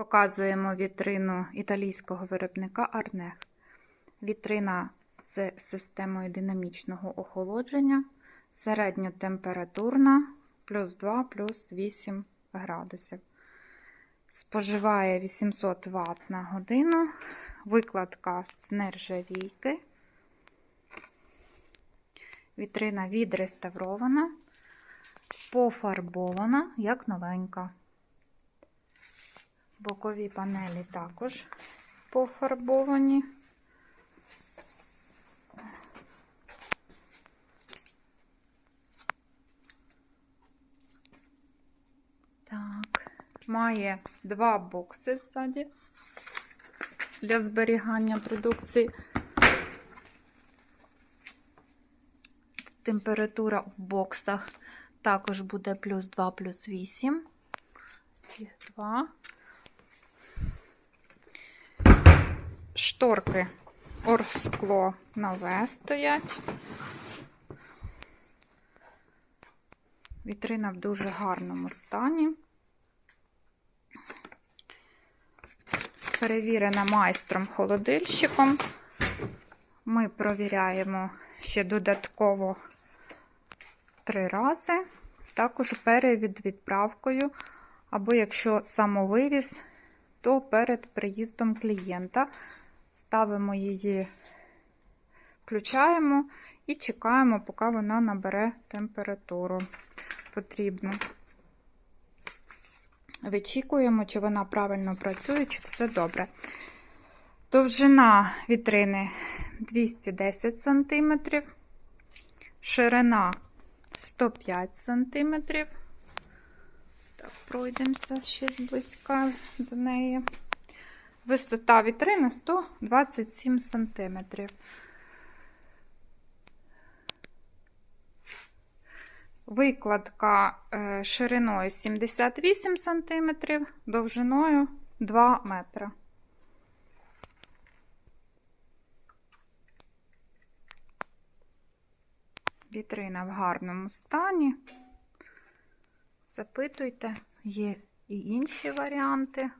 Показуємо вітрину італійського виробника Арнех. Вітрина з системою динамічного охолодження, середньотемпературна, плюс 2, плюс 8 градусів. Споживає 800 Вт на годину, викладка з нержавійки. Вітрина відреставрована, пофарбована, як новенька. Бокові панелі також пофарбовані. Так, має два бокси ззаді для зберігання продукції. Температура в боксах також буде плюс 2, плюс 8. Ці два. Шторки орскло нове стоять. Вітрина в дуже гарному стані. Перевірена майстром холодильщиком. Ми провіряємо ще додатково три рази. Також перед відправкою, або якщо самовивіз, то перед приїздом клієнта ставимо її, включаємо і чекаємо, поки вона набере температуру потрібну. Вичікуємо, чи вона правильно працює, чи все добре. Довжина вітрини 210 см, ширина 105 см. Так, пройдемося ще зблизька до неї. Висота вітрини 127 см. Викладка е, шириною 78 см, довжиною 2 метри. Вітрина в гарному стані. Запитуйте, є і інші варіанти.